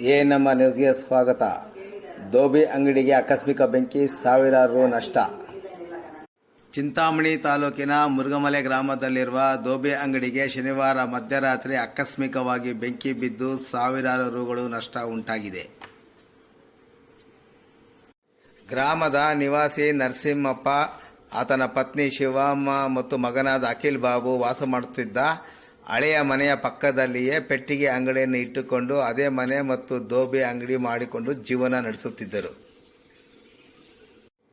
A ನಮ್ಮ ನ್ಯೂಸ್ಗೆ ಸ್ವಾಗತ. ದೋಬಿ ಅಂಗಡಿಗೆ ಆಕಸ್ಮಿಕ ಬೆಂಕಿ, ಸಾವಿರಾರು ರು ನಷ್ಟ. ಚಿಂತಾಮಣಿ ತಾಲೂಕಿನ ಮುರುಗಮಲೆ ಗ್ರಾಮದಲ್ಲಿರುವ ದೋಬಿ ಅಂಗಡಿಗೆ ಶನಿವಾರ ಮಧ್ಯರಾತ್ರಿ ಆಕಸ್ಮಿಕವಾಗಿ ಬೆಂಕಿ ಬಿದ್ದು ಸಾವಿರಾರು ರುಗಳು ನಷ್ಟ ಉಂಟಾಗಿದೆ. ಗ್ರಾಮದ ನಿವಾಸಿ ನರಸಿಂಹಪ್ಪ, ಆತನ ಪತ್ನಿ ಶಿವಮ್ಮ ಮತ್ತು ಮಗನಾದ ಅಖಿಲ್ ಬಾಬು ವಾಸ ಮಾಡುತ್ತಿದ್ದ ಹಳೆಯ ಮನೆಯ ಪಕ್ಕದಲ್ಲಿಯೇ ಪೆಟ್ಟಿಗೆ ಅಂಗಡಿಯನ್ನು ಇಟ್ಟುಕೊಂಡು ಅದೇ ಮನೆ ಮತ್ತು ದೋಬೆ ಅಂಗಡಿ ಮಾಡಿಕೊಂಡು ಜೀವನ ನಡೆಸುತ್ತಿದ್ದರು.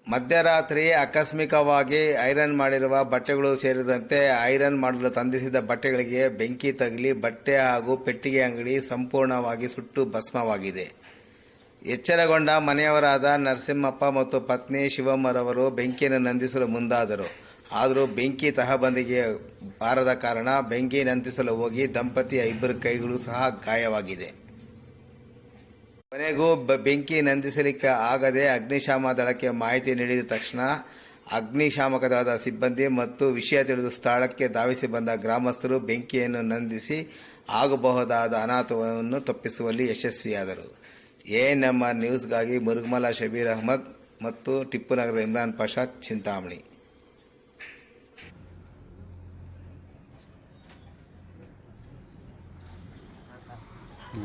ಮಧ್ಯರಾತ್ರಿ ಆಕಸ್ಮಿಕವಾಗಿ ಐರನ್ ಮಾಡಿರುವ ಬಟ್ಟೆಗಳು ಸೇರಿದಂತೆ ಐರನ್ ಮಾಡಲು ತಂದಿಸಿದ ಬಟ್ಟೆಗಳಿಗೆ ಬೆಂಕಿ ತಗಲಿ ಬಟ್ಟೆ ಹಾಗೂ ಪೆಟ್ಟಿಗೆ ಅಂಗಡಿ ಸಂಪೂರ್ಣವಾಗಿ ಸುಟ್ಟು ಭಸ್ಮವಾಗಿದೆ. ಎಚ್ಚರಗೊಂಡ ಮನೆಯವರಾದ ನರಸಿಂಹಪ್ಪ ಮತ್ತು ಪತ್ನಿ ಶಿವಮ್ಮರವರು ಬೆಂಕಿಯನ್ನು ನಂದಿಸಲು ಮುಂದಾದರು. ಆದರೂ ಬೆಂಕಿ ತಹಬಂದಿಗೆ ಬಾರದ ಕಾರಣ ಬೆಂಕಿ ನಂತಿಸಲು ಹೋಗಿ ದಂಪತಿಯ ಇಬ್ಬರು ಕೈಗಳು ಸಹ ಗಾಯವಾಗಿದೆ. ಕೊನೆಗೂ ಬೆಂಕಿ ನಂದಿಸಲಿಕ್ಕೆ ಆಗದೆ ಅಗ್ನಿಶಾಮ ದಳಕ್ಕೆ ಮಾಹಿತಿ ನೀಡಿದ ತಕ್ಷಣ ಅಗ್ನಿಶಾಮಕ ದಳದ ಸಿಬ್ಬಂದಿ ಮತ್ತು ವಿಷಯ ತಿಳಿದು ಸ್ಥಳಕ್ಕೆ ಧಾವಿಸಿ ಬಂದ ಗ್ರಾಮಸ್ಥರು ಬೆಂಕಿಯನ್ನು ನಂದಿಸಿ ಆಗಬಹುದಾದ ಅನಾಹುತವನ್ನು ತಪ್ಪಿಸುವಲ್ಲಿ ಯಶಸ್ವಿಯಾದರು. ಎಎನ್ ಎಂ ಆರ್ ನ್ಯೂಸ್ಗಾಗಿ ಮುರುಗಮಲ ಶಬೀರ್ ಅಹಮದ್ ಮತ್ತು ಟಿಪ್ಪು ನಗರದ ಇಮ್ರಾನ್ ಪಾಷಾ ಚಿಂತಾಮಣಿ.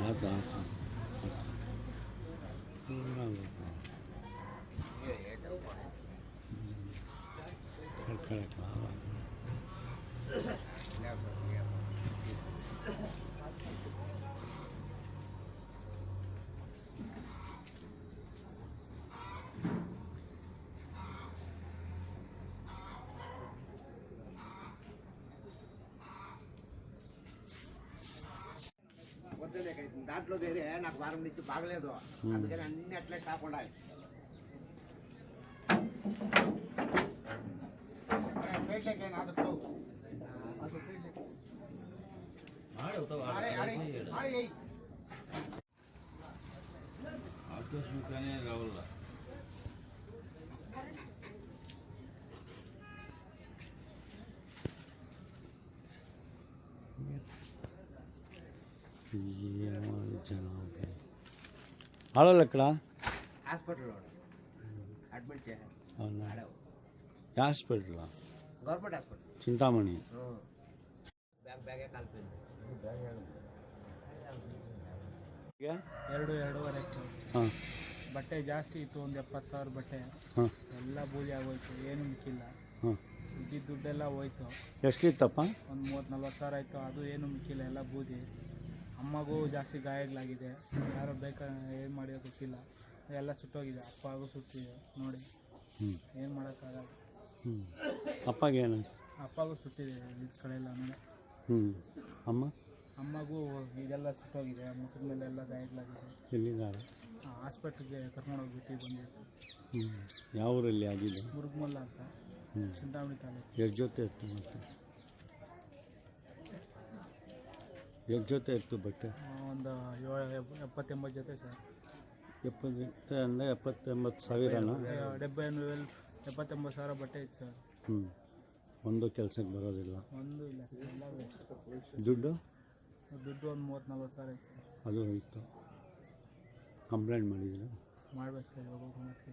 Nada. వద్దులే దాంట్లో వేరే నాకు వారం నుంచి బాగలేదు. అందుకని అన్ని అట్లే స్టాప్ ఉండాలి. ಆಕಸ್ಮಿಕನೇ ರಾವಲ್ಲ ఆడోళ్ళు ఎక్కడ హాస్పిటల్లో అడ్మిట్ చేయాలి అవునా ఆడ ఏ hospital government hospital Chintamani bag బ్యాగే కాలిపోయింది ಎರಡು ಎರಡೂವರೆ ಇತ್ತು ಹಾಂ ಬಟ್ಟೆ ಜಾಸ್ತಿ ಇತ್ತು ಒಂದು ಎಪ್ಪತ್ತು ಸಾವಿರ ಬಟ್ಟೆ ಹಾಂ ಎಲ್ಲ ಬೂದಿ ಆಗೋಯ್ತು ಏನು ಮಿಕ್ಕಿಲ್ಲ ಹಾಂ ಇದ್ದಿದ್ದ ದುಡ್ಡೆಲ್ಲ ಹೋಯ್ತು ಎಷ್ಟಿತ್ತಪ್ಪ ಒಂದು ಮೂವತ್ತು ನಲ್ವತ್ತು ಸಾವಿರ ಆಯಿತು ಅದು ಏನು ಮಿಕ್ಕಿಲ್ಲ ಎಲ್ಲ ಬೂದಿ ಅಮ್ಮಗೂ ಜಾಸ್ತಿ ಗಾಯಗಳಾಗಿದೆ. ಯಾರೋ ಬೇಕಾ ಏನು ಮಾಡಿಯೋ ಗೊತ್ತಿಲ್ಲ. ಎಲ್ಲ ಸುಟ್ಟೋಗಿದೆ. ಅಪ್ಪಗೂ ಸುಟ್ಟಿದೆ ನೋಡಿ. ಹ್ಞೂ ಏನು ಮಾಡೋಕ್ಕಾಗಲ್ಲ. ಹ್ಞೂ ಅಪ್ಪಗೇನು ಅಪ್ಪಗೂ ಸುಟ್ಟಿದೆ ಈ ಕಡೆ ಎಲ್ಲ ನೋಡಿ. ಹ್ಞೂ ಅಮ್ಮ? ಅಮ್ಮಗೂ ಇದೆಲ್ಲ ಸುಟ್ಟೋಗಿದೆ. ಮುಖದ ಮೇಲೆ ಎಲ್ಲ ಗಾಯಗಳಾಗಿದೆ. ಎಲ್ಲಿದ್ದಾರೆ? ಹಾಸ್ಪಿಟ್ಲಿಗೆ ಕರ್ಕೊಂಡೋಗ್ಬಿಟ್ಟು ಬಂದಿದೆ. ಹ್ಞೂ ಯಾವ ಊರಲ್ಲಿ ಆಗಿದೆ ಮುರುಗಮಲ್ಲ ಅಂತ. ಹ್ಞೂ ಚಿಂತಾಮಣಿ ತಾಲೂಕು. ಎಷ್ಟು ಜೊತೆ ಇತ್ತು ಮತ್ತೆ ಎಷ್ಟು ಜೊತೆ ಇತ್ತು ಬಟ್ಟೆ? ಒಂದು ಏಳು ಎಪ್ಪತ್ತೆಂಬತ್ತು ಜೊತೆ ಸರ್. ಎಪ್ಪತ್ತು ಜೊತೆ ಅಂದರೆ ಎಪ್ಪತ್ತೆಂಬತ್ತು ಸಾವಿರನ? ಡెబ్బై ವೇಲ್ ಎಪ್ಪತ್ತೆಂಬತ್ತು ಸಾವಿರ ಬಟ್ಟೆ ಇತ್ತು ಸರ್. ಹ್ಞೂ ಒಂದು ಕೆಲಸಕ್ಕೆ ಬರೋದಿಲ್ಲ. ಒಂದು ಇಲ್ಲ ಸರ್ ಎಲ್ಲ ದುಡ್ಡು? ದುಡ್ಡು ಒಂದು ಮೂವತ್ತು ನಲ್ವತ್ತು ಸಾವಿರ ಇತ್ತು ಸರ್. ಅದು ಹೋಯಿತು. ಕಂಪ್ಲೇಂಟ್ ಮಾಡಿದ್ದೀರಾ? ಮಾಡ್ಬೇಕು ಸರ್ ಇವಾಗ ಮತ್ತೆ